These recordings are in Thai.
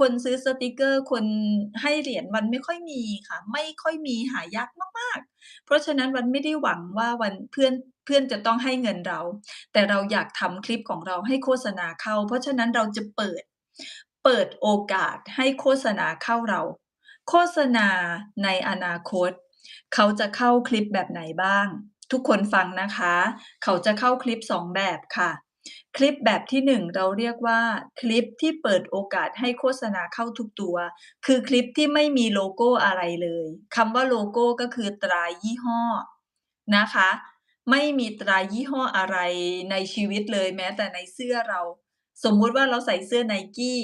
คนซื้อสติกเกอร์ คนให้เหรียญมันไม่ค่อยมีค่ะ ไม่ค่อยมีหายากมาก ๆ เพราะฉะนั้นวันไม่ได้หวังว่าวันเพื่อนเพื่อนจะต้องให้เงินเรา แต่เราอยากทำคลิปของเราให้โฆษณาเข้า เพราะฉะนั้นเราจะเปิด เปิดโอกาสให้โฆษณาเข้าเรา โฆษณาในอนาคต เขาจะเข้าคลิปแบบไหนบ้าง ทุกคนฟังนะคะ เขาจะเข้าคลิป 2 แบบค่ะ คลิปแบบที่ 1 เราเรียกว่า คลิปที่เปิดโอกาสให้โฆษณาเข้าทุกตัว คือคลิปที่ไม่มีโลโก้อะไรเลยคำว่าโลโก้ก็คือตรายี่ห้อนะคะ ไม่มีตรายี่ห้ออะไรในชีวิตเลยแม้แต่ในเสื้อเรา สมมุติว่าเราใส่เสื้อ Nike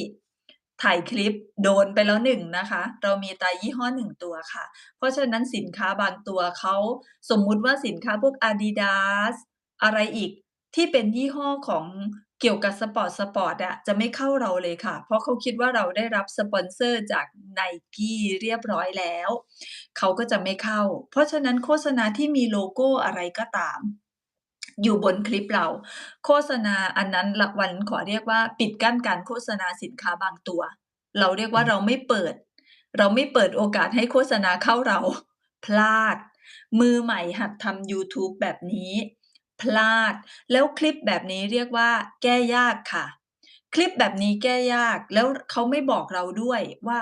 ถ่ายคลิปโดนไปแล้ว1นะคะ เรามีตรายี่ห้อ1ตัวค่ะ เพราะฉะนั้นสินค้าบางตัวเขาสมมุติว่าสินค้าพวก Adidas อะไรอีก ที่เป็นยี่ห้อของเกี่ยวกับสปอร์ต สปอร์ตอะจะไม่เข้าเราเลยค่ะ เพราะเขาคิดว่าเราได้รับสปอนเซอร์จาก Nike เรียบร้อยแล้ว เขาก็จะไม่เข้า เพราะฉะนั้นโฆษณาที่มีโลโกอะไรก็ตาม อยู่บนคลิปเรา โฆษณาอันนั้นรวันขอเรียกว่าปิดกั้นการโฆษณาสินค้าบางตัว เราเรียกว่าเราไม่เปิด เราไม่เปิดโอกาสให้โฆษณาเข้าเรา พลาด มือใหม่หัดทำยูทูบแบบนี้ พลาด แล้วคลิปแบบนี้เรียกว่า แก้ยากค่ะ คลิปแบบนี้แก้ยากแล้วเขาไม่บอกเราด้วยว่า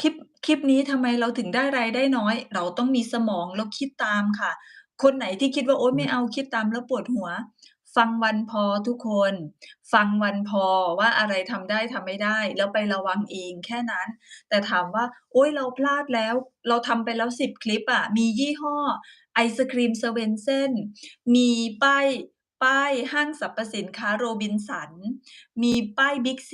คลิปคลิปนี้ทำไมเราถึงได้รายได้น้อย เราต้องมีสมองแล้วคิดตามค่ะ คนไหนที่คิดว่าโอ๊ยไม่เอาคิดตามแล้วปวดหัว ฟังวันพอทุกคน ฟังวันพอว่าอะไรทำได้ทำไม่ได้ แล้วไประวังเองแค่นั้น แต่ถามว่า โอ๊ยเราพลาดแล้ว เราทำไปแล้ว10คลิปอะมียี่ห้อ ไอศกรีม Swensen's มีป้ายป้ายห้างสรรพสินค้า Robinsons มีป้าย Big C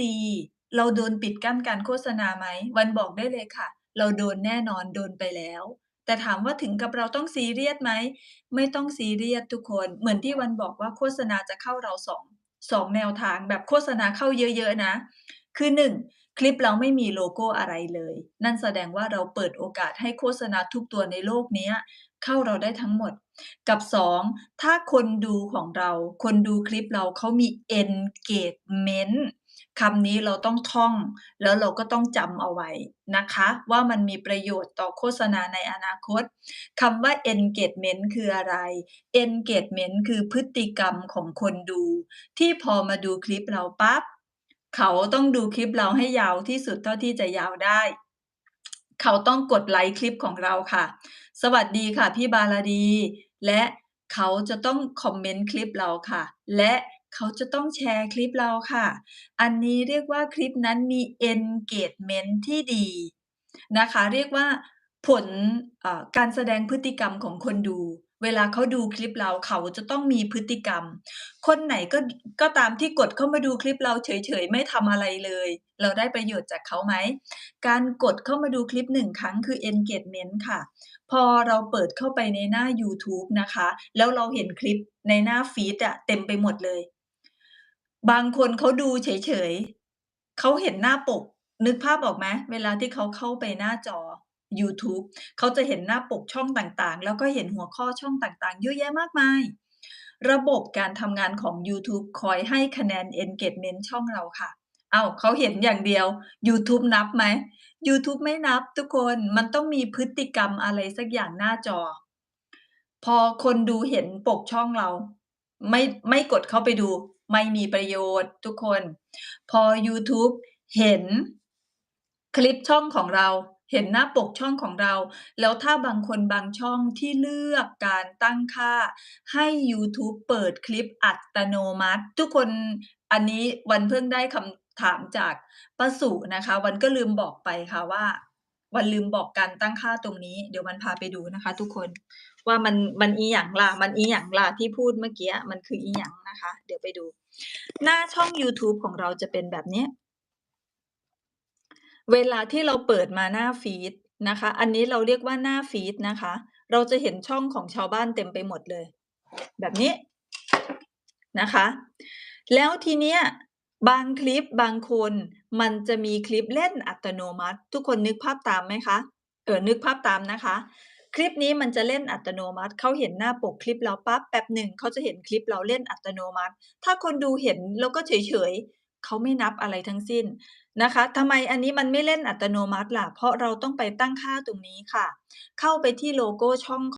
เราโดนปิดกั้นการโฆษณาไหม วันบอกได้เลยค่ะ เราโดนแน่นอนโดนไปแล้ว แต่ถามว่าถึงกับเราต้องซีเรียสไหม ไม่ต้องซีเรียสทุกคน เหมือนที่วันบอกว่าโฆษณาจะเข้าเรา2 2แนวทางแบบโฆษณาเข้าเยอะๆนะ คือ1คลิปเราไม่มีโลโก้อะไรเลย นั่นแสดงว่าเราเปิดโอกาสให้โฆษณาทุกตัวในโลกนี้ เข้าเราได้ทั้งหมด กับ 2 ถ้าคนดูของเรา คนดูคลิปเราเขามี engagement คำนี้เราต้องท่อง แล้วเราก็ต้องจำเอาไว้นะคะ ว่ามันมีประโยชน์ต่อโฆษณาในอนาคตคำว่า engagement คืออะไร engagement คือพฤติกรรมของคนดู ที่พอมาดูคลิปเราปั๊บเขาต้องดูคลิปเราให้ยาวที่สุดเท่าที่จะยาวได้ เขาต้องกดไลค์คลิปของเราค่ะ สวัสดีค่ะพี่บาราดี และเขาจะต้องคอมเมนต์คลิปเราค่ะ และเขาจะต้องแชร์คลิปเราค่ะ อันนี้เรียกว่าคลิปนั้นมี engagement ที่ดีนะคะ เรียกว่าผลการแสดงพฤติกรรมของคนดู เวลาเขาดูคลิปเราเขาจะต้องมีพฤติกรรม คนไหนก็ก็ตามที่กดเข้ามาดูคลิปเราเฉยๆ ไม่ทำอะไรเลย เราได้ประโยชน์จากเขาไหม การกดเข้ามาดูคลิป1ครั้งคือ engagement ค่ะ พอเราเปิดเข้าไปในหน้ายูทูบนะคะ แล้วเราเห็นคลิปในหน้าฟีดอะเต็มไปหมดเลย บางคนเขาดูเฉยๆเขาเห็นหน้าปก นึกภาพออกไหมเวลาที่เขาเข้าไปหน้าจอ ยูทูบเขาจะเห็นหน้าปกช่องต่างๆ แล้วก็เห็นหัวข้อช่องต่างๆ เยอะแยะมากมาย ระบบการทำงานของยูทูบคอยให้คะแนน engagement ช่องเราค่ะอ้าวเขาเห็นอย่างเดียวยูทูบนับไหมยูทูบไม่นับทุกคน มันต้องมีพฤติกรรมอะไรสักอย่างหน้าจอ พอคนดูเห็นปกช่องเรา ไม่ไม่กดเข้าไปดู ไม่มีประโยชน์ทุกคน พอยูทูบเห็นคลิปช่องของเรา เห็นหน้าปกช่องของเรา แล้วถ้าบางคนบางช่องที่เลือกการตั้งค่าให้ยูทูบเปิดคลิปอัตโนมัติ ทุกคนอันนี้วันเพิ่งได้คำถามจากป้าสุนะคะ วันก็ลืมบอกไปค่ะว่า วันลืมบอกการตั้งค่าตรงนี้ เดี๋ยววันพาไปดูนะคะ ทุกคนว่ามันมันอิหยังล่ะมันอิหยังล่ะที่พูดเมื่อกี้มันคืออิหยังนะคะ เดี๋ยวไปดู หน้าช่องยูทูบของเราจะเป็นแบบนี้ เวลาที่เราเปิดมาหน้าฟีดนะคะ อันนี้เราเรียกว่าหน้าฟีดนะคะ เราจะเห็นช่องของชาวบ้านเต็มไปหมดเลย แบบนี้นะคะ แล้วทีเนี้ยบางคลิปบางคนมันจะมีคลิปเล่นอัตโนมัติ ทุกคนนึกภาพตามไหมคะ เออนึกภาพตามนะคะ คลิปนี้มันจะเล่นอัตโนมัติเขาเห็นหน้าปกคลิปเราปั๊บแป๊บหนึ่งเขาจะเห็นคลิปเราเล่นอัตโนมัติ ถ้าคนดูเห็นแล้วก็เฉย เขาไม่นับอะไรทั้งสิ้นนะคะทำไมอันนี้มันไม่เล่นอัตโนมัติล่ะ เพราะเราต้องไปตั้งค่าตรงนี้ค่ะ เข้าไปที่โลโก้ช่อง